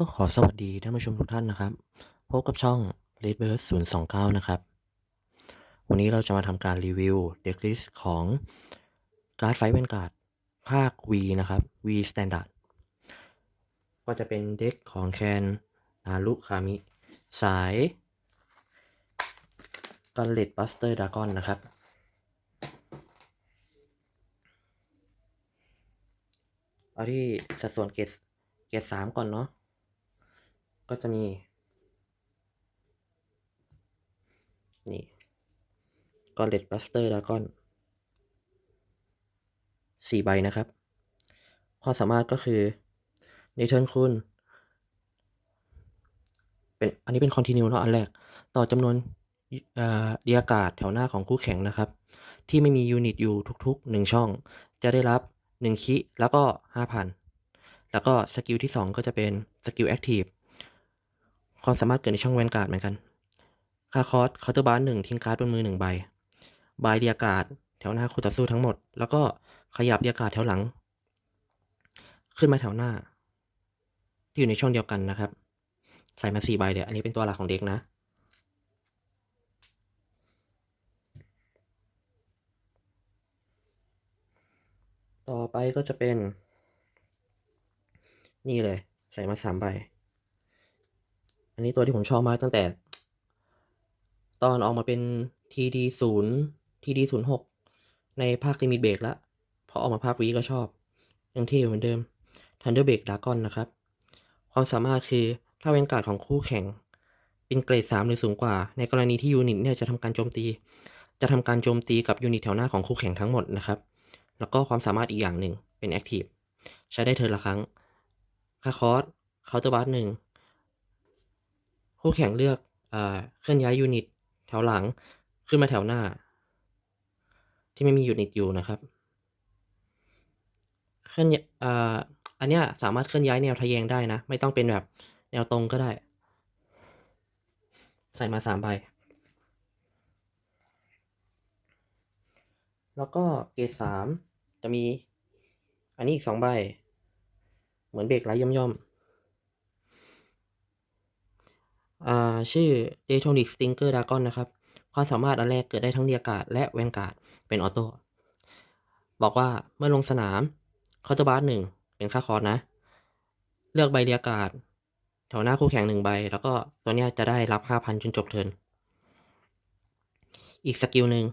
ก็ขอสวัสดีท่านผู้ชมทุกท่านนะครับ พบกับช่อง Red b i r d 029 นะครับ วันนี้เราจะมาทำการรีวิวเด็กลิสของการ์ดไฟเวนการ์ดภาค V นะครับ V Standard ก็จะเป็นเด็กของแคนนารุคามิ สายกันเลดบัสเตอร์ดากอนนะครับ เอาที่สัดส่วนเกรดเกรดสามก่อนเนาะ ก็จะมี นี่กอเลดบัสเตอร์ดากอนสี่ใบนะครับ ความสามารถก็คือในเทิร์นคุณ เป็นอันนี้เป็นคอนติเนียเนาะอันแรก ต่อจำนวนเอ่อเดียกาศแถวหน้าของคู่แข่งนะครับ ที่ไม่มียูนิตอยู่ทุกๆ 1 ช่อง จะได้รับ 1 คิ แล้วก็ 5,000 แล้วก็สกิลที่ 2 ก็จะเป็นสกิลแอคทีฟ ความสามารถเกิดในช่องแวนการ์ดเหมือนกัน ค่าคอสเคาน์เตอร์บาร์หนึ่งทิ้งการ์ดบนมือหนึ่งใบใบเดียกาศแถวหน้าคู่ต่อสู้ทั้งหมด แล้วก็ขยับเดียกาศแถวหลัง ขึ้นมาแถวหน้า ที่อยู่ในช่องเดียวกันนะครับ ใส่มาสี่ใบเดี๋ยวอันนี้เป็นตัวหลักของเด็กนะ ต่อไปก็จะเป็น นี่เลย ใส่มาสามใบ อันนี้ตัวที่ผมชอบมากตั้งแต่ ตอนออกมาเป็น TD ศูนย์ TD ศูนย์หกในภาคลิมิตเบรกแล้วพอออกมาภาควีก็ชอบ ยังเท่เหมือนเดิม Thunder Break Dragon นะครับ ความสามารถคือถ้าเวนการ์ดของคู่แข่ง เป็นเกรด 3 หรือสูงกว่า ในกรณีที่ยูนิตเนี่ยจะทำการโจมตี จะทำการโจมตีกับยูนิตแถวหน้าของคู่แข่งทั้งหมดนะครับ แล้วก็ความสามารถอีกอย่างหนึ่งเป็นแอคทีฟใช้ได้เทิร์นละครั้งค่าคอสเคาน์เตอร์บัสหนึ่ง คู่แข่งเลือกเคลื่อนย้ายยูนิตแถวหลังขึ้นมาแถวหน้า ที่ไม่มียูนิตอยู่นะครับเคลื่อนอันเนี้ยสามารถเคลื่อนย้ายแนวทะแยงได้นะ ไม่ต้องเป็นแบบแนวตรงก็ได้ ใส่มาสามใบ แล้วก็เกรดสามจะมี อันนี้อีกสองใบ เหมือนเบรกไร้ย่อมย่ อ่าชื่อ d a t o n i c Stinker Dragon นะครับ ความสามารถอันแรกเกิดได้ทั้งเรียกาศและแวนการ์ดเป็นออโต้บอกว่าเมื่อลงสนามเคาน์เตอร์บาร์หนึ่งเป็นค่าคอร์สนะ เลือกใบเรียกาศแถวหน้าคู่แข่งหนึ่งใบ แล้วก็ตัวเนี้ยจะได้รับห้าพันจนจบเทิร์นอีกสกิลหนึ่ง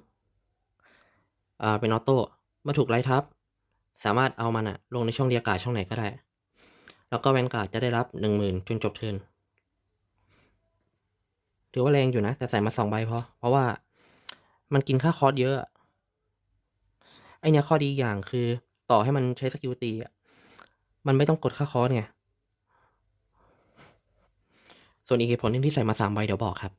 อ่าเป็นออโต้เมื่อถูกไล่ทับ สามารถเอามันอะลงในช่องเรียกาศช่องไหนก็ได้ แล้วก็แวนการ์ดจะได้รับหนึ่งหมื่นจนจบเทิร์น ถือว่าแรงอยู่นะ แต่ใส่มาสองใบพอเพราะว่ามันกินค่าคอร์สเยอะ ไอเนี้ยข้อดีอย่างคือ ต่อให้มันใช้สกิลตีอะมันไม่ต้องกดค่าคอร์สไง ส่วนอีกเหตุผลนึงที่ใส่มาสามใบเดี๋ยวบอกครับ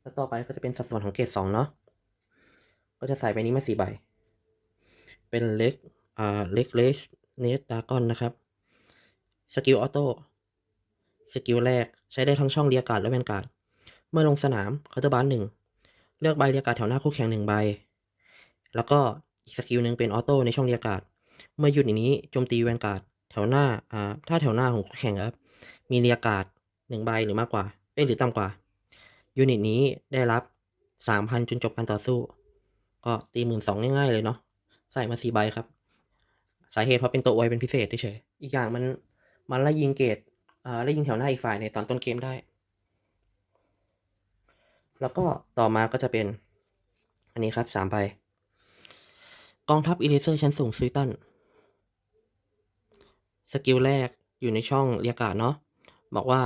แล้วต่อไปก็จะเป็นสัดส่วนของเกรดสองเนาะ ก็จะใส่ไปนี้มาสี่ใบ เป็นเล็ก อ่า เล็กเลสเนสดากอนนะครับ สกิลออโต้ สกิลแรกใช้ได้ทั้งช่องเรียกการ์ดและแวนการ์ด เมื่อลงสนามเคาน์เตอร์บาร์หนึ่ง เลือกใบเรียกการ์ดแถวหน้าคู่แข่งหนึ่งใบ แล้วก็อีกสกิลหนึ่งเป็นออโต้ในช่องเรียกการ์ด เมื่อหยูนิตนี้โจมตีแวนการ์ดแถวหน้า อ่า ถ้าแถวหน้าของคู่แข่งครับ มีเรียกการ์ดหนึ่งใบหรือมากกว่า เอ้หรือต่ำกว่า ยูนิตนี้ได้รับสามพันจนจบการต่อสู้ ก็ตีหมื่นสองง่ายๆเลยเนาะ ใส่มาสี่ใบครับ สาเหตุเพราะเป็นตัวอวยเป็นพิเศษเฉยอีกอย่างมันมันล่ยิงเกต อ่าไล่ยิงแถวหน้าอีกฝ่ายในตอนต้นเกมได้ แล้วก็ต่อมาก็จะเป็น อันนี้ครับสามใบกองทัพอีเลเซอร์ชั้นสูงซุยตันสกิลแรกอยู่ในช่องเรียการ์ดเนาะบอกว่า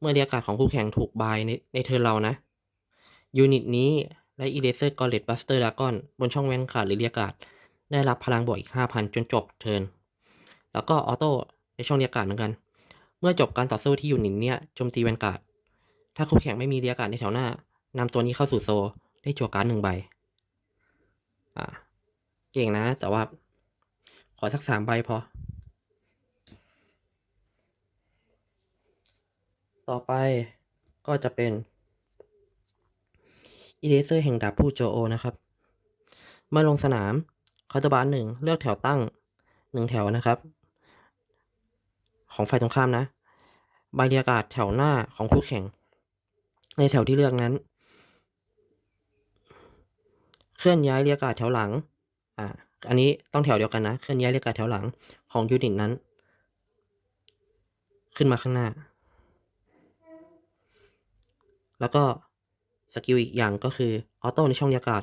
เมื่อเรียการ์ดของคู่แข่งถูกบายในในเทิร์นเรานะยูนิตนี้และอีเลเซอร์กอลเลตบัสเตอร์ดากอนบนช่องแวนกาดหรือเรียการ์ดได้รับพลังบวกอีก 5,000 จนจบเทิร์นแล้วก็ออโต้ในช่องเรียการ์ดเหมือนกัน เมื่อจบการต่อสู้ที่ยูนิตเนี้ยโจมตีแวนการ์ด ถ้าคู่แข่งไม่มีเรียกการ์ดในแถวหน้านำตัวนี้เข้าสู่โซลได้จั่วการ์ดหนึ่งใบ อ่า เก่งนะ แต่ว่า ขอสักสามใบพอ ต่อไปก็จะเป็นอีเลเซอร์แห่งดาบผู้โจโอนะครับ เมื่อลงสนามเคาน์เตบาร์หนึ่งเลือกแถวตั้งหนึ่งแถวนะครับ ของฝ่ายตรงข้ามนะใบเรียกการ์ดแถวหน้าของคู่แข่ง ในแถวที่เลือกนั้น เคลื่อนย้ายเรียกการ์ดแถวหลังอ่าอันนี้ต้องแถวเดียวกันนะ เคลื่อนย้ายเรียกการ์ดแถวหลังของยูนิตนั้น ขึ้นมาข้างหน้า แล้วก็สกิลอีกอย่างก็คือออโต้ในช่องเรียกการ์ด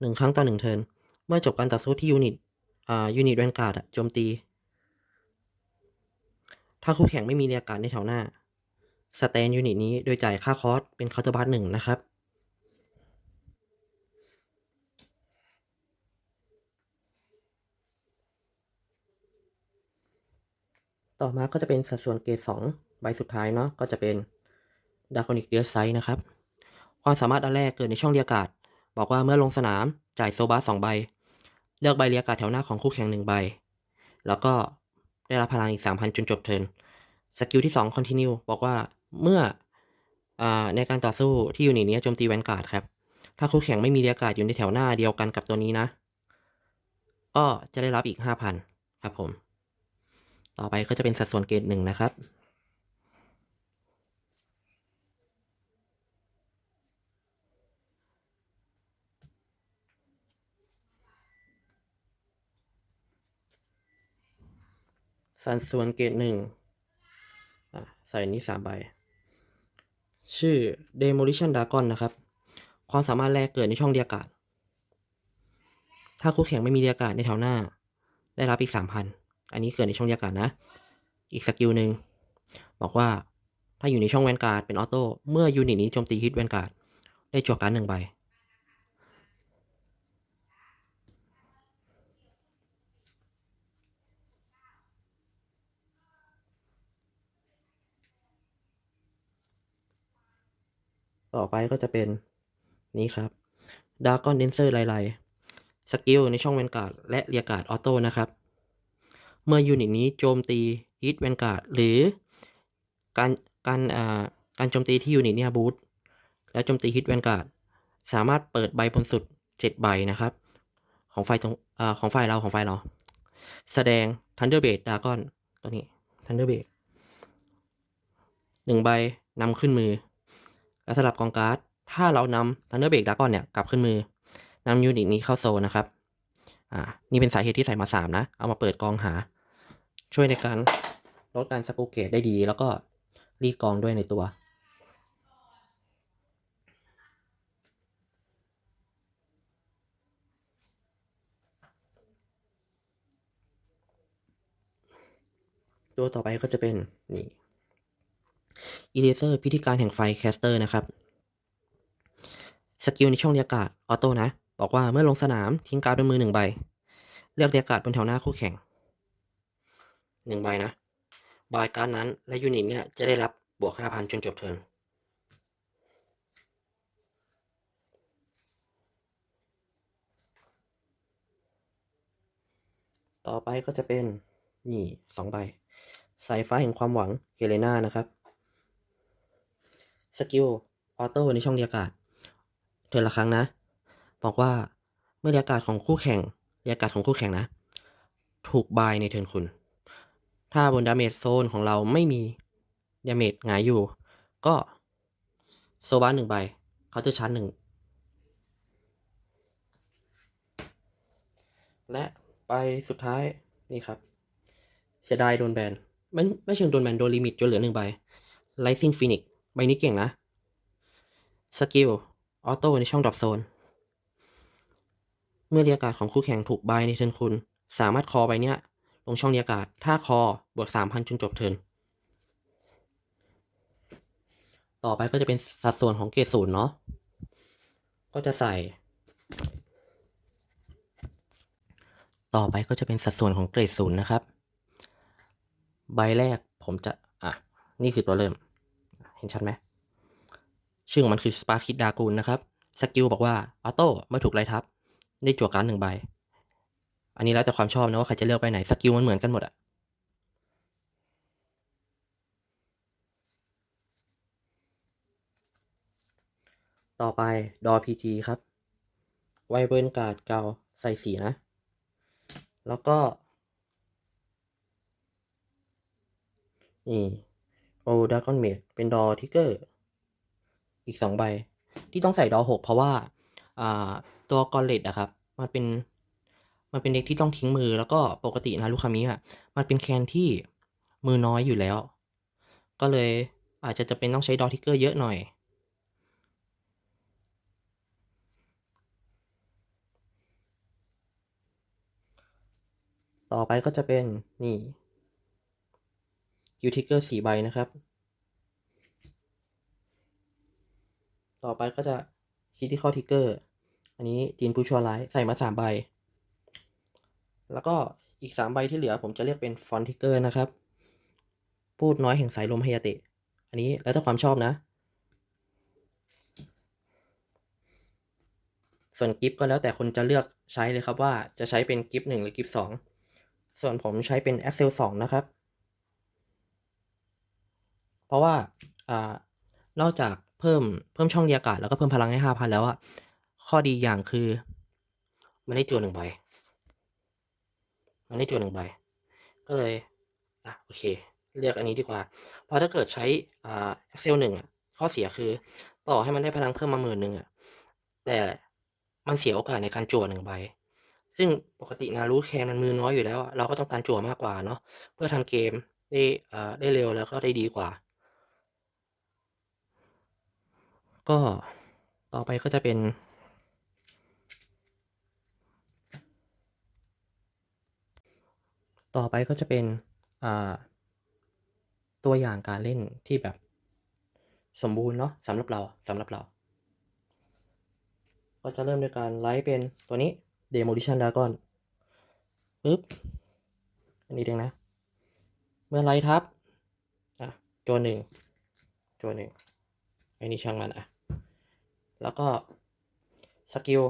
หนึ่งครั้งต่อหนึ่งเทิร์นเมื่อจบการต่อสู้ที่ยูนิตอ่ายูนิตแวนการ์ดโจมตี ถ้าคู่แข่งไม่มีเรียกการในแถวหน้า สแตนยูนิตนี้โดยจ่ายค่าคอสเป็นเคาน์เตอร์บาร์หนึ่งนะครับต่อมาก็จะเป็นสัดส่วนเกรดสองใบสุดท้ายเนาะก็จะเป็นดาค n นิกเดียไซนะครับ ความสามารถอันแรกเกิดในช่องเรียการ์ดบอกว่าเมื่อลงสนามจ่ายโซบาสองใบ เลือกใบเรียการ์แถวหน้าของคู่แข่งหนึ่งใบ แล้วก็ ได้รับพลังอีก 3,000 จนจบเทิร์นสกิลที่ 2 continue บอกว่าเมื่ออในการต่อสู้ที่ยูนิตนี้โจมตีแวนการ์ดครับ ถ้าคู่แข่งไม่มีเรียกการ์ดอยู่ในแถวหน้าเดียวกันกับตัวนี้นะ ก็จะได้รับอีก 5,000 ครับผม ต่อไปก็จะเป็นสัดส่วนเกรดหนึ่งนะครับ สัดส่วนเกรดหนึ่งใส่นี้สามใบ ชื่อ Demolition Dragon นะครับ ความสามารถแรกเกิดในช่องเรียกการ์ดถ้าคู่แข่งไม่มีเรียกการ์ดในแถวหน้า ได้รับอีกสามพันอันนี้เกิดในช่องเรียกการ์ดนะ อีกสกิลหนึ่งบอกว่าถ้าอยู่ในช่องแวนการ์ดเป็นออโต้เมื่อยูนิตนี้โจมตีฮิตแวนการ์ดได้จั่วการ์ดหนึ่งใบ ต่อไปก็จะเป็นนี้ครับดากอนเดนเซอร์ไลไลสกิลในช่องแวนการ์ดและเรียการ์ดออโต้นะครับ เมื่อยูนิตนี้โจมตีฮิตแวนการ์ดหรือการการอ่าการโจมตีที่ยูนิตเนี่ยบูทแล้วโจมตีฮิตแวนการ์ดสามารถเปิดใบบนสุด 7 ใบนะครับ ของไฟตรงอ่าของไฟเราของไฟเรา แสดง Thunderbird Dragon ตัวนี้ Thunderbird หนึ่งใบนำขึ้นมือ แล้วสลับกองการ์ด ถ้าเรานำ Thunderbird Dragon เนี่ยกลับขึ้นมือนำยูนิตนี้เข้าโซนนะครับ อ่า นี่เป็นสาเหตุที่ใส่มาสามนะ เอามาเปิดกองหา ช่วยในการลดการสกูเกตได้ดี แล้วก็รีกองด้วยในตัว ตัวต่อไปก็จะเป็นนี่ อีเลเซอร์พิธีการแห่งไฟแคสเตอร์นะครับ สกิลในช่องเรียกการ์ดออโต้นะ บอกว่าเมื่อลงสนามทิ้งการ์ดบนมือหนึ่งใบ เลือกเรียกการ์ดบนแถวหน้าคู่แข่งหนึ่งใบนะ บายการ์ดนั้นและยูนิตเนี่ยจะได้รับบวกห้าพันจนจบเทิร์นต่อไปก็จะเป็นนี่สองใบ สายฟ้าแห่งความหวังเฮเลนานะครับ สกิลออโต้ในช่องเรียกการ์ดเทินละครั้งนะ บอกว่าเมื่อเรียกการ์ดของคู่แข่งเรียกการ์ดของคู่แข่งนะ ถูกบายในเทิร์นคุณ ถ้าบนดาเมจโซนของเราไม่มีดาเมจหงายอยู่ ก็โซบ้าหนึ่งใบเขาจะชาร์จหนึ่งและไปสุดท้ายนี่ครับ เสียดายโดนแบนไม่ไม่เชิงโดนแบน โดนลิมิตจนเหลือหนึ่งใบ Rising Phoenix ใบนี้เก่งนะ สกิล ออโต้ในช่องดรอปโซน เมื่อเรียกการของคู่แข่งถูกใบในเทินคุณ สามารถคอใบเนี้ย ลงช่องเรียกการถ้าคอบวกสามพันจนจบเทิน ต่อไปก็จะเป็นสัดส่วนของเกรดศูนย์เนาะ ก็จะใส่ ต่อไปก็จะเป็นสัดส่วนของเกรดศูนย์นะครับ ใบแรกผมจะ อะ นี่คือตัวเริ่ม นชัดไหมชื่อของมันคือสปาคิดดากูลนะครับ สกิลบอกว่าออโต้เมื่อถูกไล่ทับ ได้จั่วการหนึ่งใบ อันนี้แล้วแต่ความชอบนะว่าใครจะเลือกไปไหน สกิลมันเหมือนกันหมดอะต่อไปดอพีจีครับ ไวเบิร์นการ์ดเกาใส่สีนะ แล้วก็ นี่ โอดากอนเมดเป็นดอทิกเกอร์ อีกสองใบ ที่ต้องใส่ดอหกเพราะว่าอ่าตัวกอลเลตอะครับ มันเป็น มันเป็นเด็กที่ต้องทิ้งมือแล้วก็ปกตินะลูกคามิอะมันเป็นแคนที่มือน้อยอยู่แล้ว ก็เลยอาจจะจะเป็นต้องใช้ดอทิกเกอร์เยอะหน่อยต่อไปก็จะเป็นนี่ คิวทิกเกอร์สี่ใบนะครับ ต่อไปก็จะคิดที่ข้อทิกเกอร์ อันนี้จีนผู้ชัวไลท์ใส่มาสามใบ แล้วก็อีกสามใบที่เหลือผมจะเรียกเป็นฟอนทิกเกอร์นะครับ พูดน้อยแห่งสายลมไฮยาเตะ อันนี้แล้วแต่ความชอบนะ ส่วนกิฟก็แล้วแต่คนจะเลือกใช้เลยครับว่าจะใช้เป็นกิฟหนึ่งหรือกิฟสองส่วนผมใช้เป็น Excel 2 นะครับ เพราะว่าอ่านอกจากเพิ่มเพิ่มช่องเรียกอากาศแล้วก็เพิ่มพลังให้ห้าพันแล้วอะข้อดีอย่างคือมันได้จัวหนึ่งใบ มันได้จัวหนึ่งใบ ก็เลยอะโอเค เลือกอันนี้ดีกว่า เพราะถ้าเกิดใช้อ่า Excel หนึ่งอะข้อเสียคือต่อให้มันได้พลังเพิ่มมาหมื่นหนึ่งอะแต่มันเสียโอกาสในการจั่วหนึ่งใบ ซึ่งปกตินารู้แคนมันมือน้อยอยู่แล้วอะเราก็ต้องการจั่วมากกว่าเนาะ เพื่อทำเกมได้อ่าได้เร็วแล้วก็ได้ดีกว่า ก็ต่อไปก็จะเป็น ต่อไปก็จะเป็นตัวอย่างการเล่นที่แบบสมบูรณ์เนาะสำหรับเราสำหรับเรา ก็จะเริ่มด้วยการไลฟ์เป็นตัวนี้ Demolition Dragon ปึ๊บ อันนี้เองนะ เมื่อไลฟ์ทับ อะโจหนึ่งโจหนึ่งไอ้นี่ช่างมันอะ แล้วก็สกิล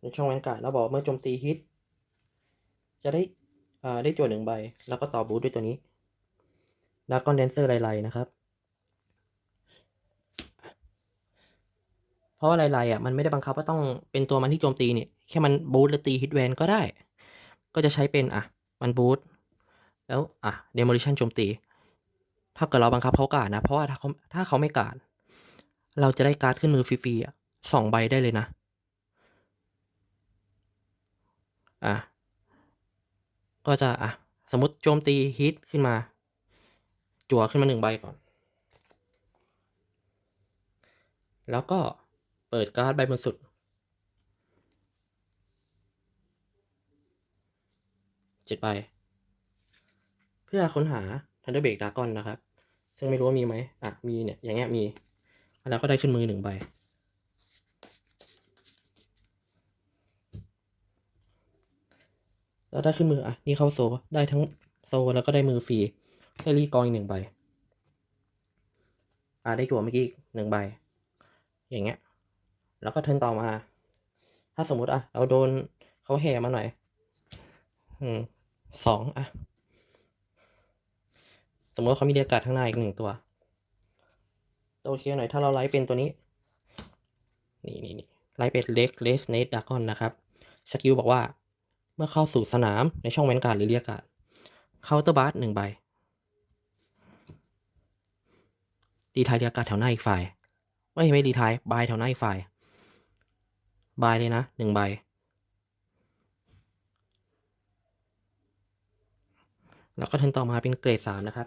ในช่องแวนการ์ดเราบอกเมื่อโจมตีฮิต จะได้อ่าได้โจทย์หนึ่งใบ แล้วก็ต่อบูทด้วยตัวนี้ดากอนแดนเซอร์ไลๆนะครับ เพราะว่าไลๆอะมันไม่ได้บังคับว่าต้องเป็นตัวมันที่โจมตีเนี่ย แค่มันบูทหรือตีฮิตแวนก็ได้ ก็จะใช้เป็นอะ มันบูทแล้วอะเดโมลิชันโจมตี ถ้าเกิดเราบังคับเขาการ์ดนะ เพราะว่าถ้าเขาถ้าเขาไม่การ์ด เราจะได้การ์ดขึ้นมือฟรีๆอะสองใบได้เลยนะ อะ ก็จะอะ สมมติโจมตีฮิตขึ้นมา จั่วขึ้นมาหนึ่งใบก่อน แล้วก็เปิดการ์ดใบบนสุด เจ็ดใบ เพื่อค้นหา Thunderbreak Dragon นะครับ ซึ่งไม่รู้ว่ามีไหมอะ มีเนี่ย อย่างเงี้ยมี แล้วก็ได้ขึ้นมือหนึ่งใบ แล้วได้ขึ้นมืออะนี่เข้าโซได้ทั้งโซแล้วก็ได้มือฟรีได้รีกองอีกหนึ่งใบ อ่าได้จั่วเมื่อกี้หนึ่งใบ อย่างเงี้ย แล้วก็เทิร์นต่อมา ถ้าสมมุติอะเราโดนเขาแห่มาหน่อย อืมสองอะ สมมติเขามีเรียกกาดข้างหน้าอีกหนึ่งตัว โอเคหน่อยถ้าเราไลฟ์เป็นตัวนี้ นี่นี่นี่ไลฟ์เป็นเล็กเลสเนตดากอนนะครับ สกิลบอกว่า เมื่อเข้าสู่สนามในช่องแวนการ์ดหรือเรียกการ์ดเคาน์เตอร์บาร์หนึ่งใบดีทายเรียกการ์ดแถวหน้าอีกฝ่ายไม่ไม่ดีทายบายแถวหน้าอีกฝ่ายบายเลยนะหนึ่งใบแล้วก็เทินต่อมาเป็นเกรดสามนะครับ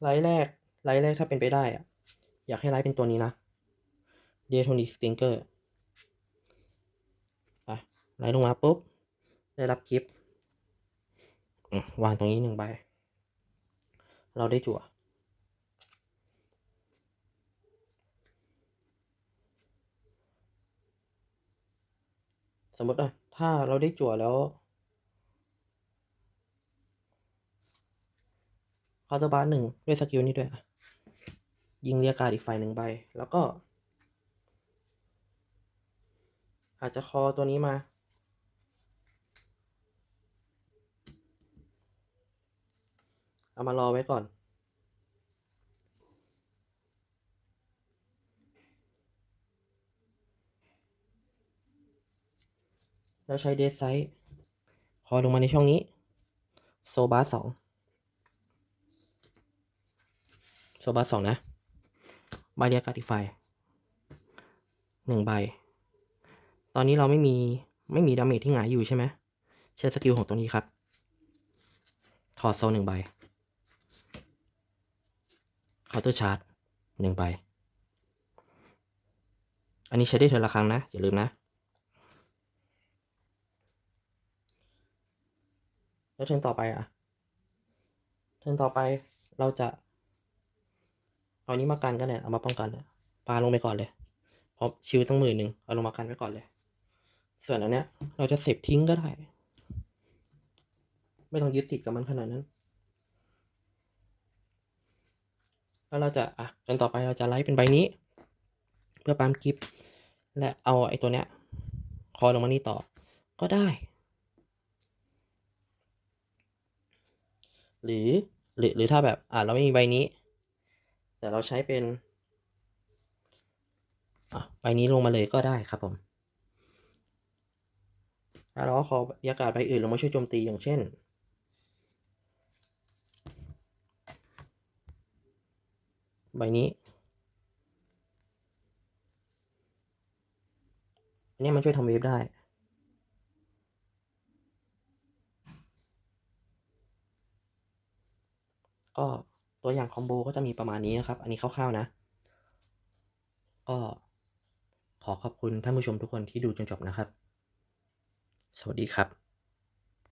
ไลท์แรกไลท์แรกถ้าเป็นไปได้อะ อยากให้ไลท์เป็นตัวนี้นะเดียโทนิสติงเกอร์อะไลท์ลงมาปุ๊บ ได้รับกิฟต์อืมวางตรงนี้หนึ่งใบ เราได้จั่ว สมมติอะ ถ้าเราได้จั่วแล้วเคาน์ตบาร์หนึ่งด้วยสกิลนี้ด้วยอะ ยิงเรียกการ์ดอีกฝ่ายหนึ่งใบแล้วก็ อาจจะคอตัวนี้มา เอามารอไว้ก่อน แล้วใช้เดซไซส์คอลงมาในช่องนี้ โซบาสองโซบัสสองนะ บเรียกการติฟายหนึ่งใบ ตอนนี้เราไม่มีไม่มีดาเมจที่หงายอยู่ใช่ไหมใช้สกิลของตรงนี้ครับ ถอดโซหนึ่งใบเคาน์เตอร์ชาร์จหนึ่งใบ อันนี้ใช้ได้เทอละครั้งนะ อย่าลืมนะ แล้วเทิร์นต่อไปอะ เทิร์นต่อไปเราจะ เอานี้มากันก็ได้เอามาป้องกันเนี่ยปาลงไปก่อนเลยเพราะชิวต้องหมื่นหนึ่งเอาลงมากันไว้ก่อนเลย ส่วนอันเนี้ย เราจะเสพทิ้งก็ได้ ไม่ต้องยึดติดกับมันขนาดนั้น แล้วเราจะอะจนต่อไปเราจะไลฟ์เป็นใบนี้ เพื่อปั๊มกิฟและเอาไอ้ตัวเนี้ย คอลงมานี่ต่อ ก็ได้ หรือหรือหรือถ้าแบบอ่าเราไม่มีใบนี้ แต่เราใช้เป็นใบนี้ลงมาเลยก็ได้ครับผมแล้วเราขอยากาศใบอื่นลงมาช่วยโจมตีอย่างเช่น ใบนี้อันนี้มันช่วยทำเวฟได้ ก็ ตัวอย่างคอมโบก็จะมีประมาณนี้นะครับ อันนี้คร่าวๆนะ ก็ขอขอบคุณท่านผู้ชมทุกคนที่ดูจนจบนะครับ สวัสดีครับ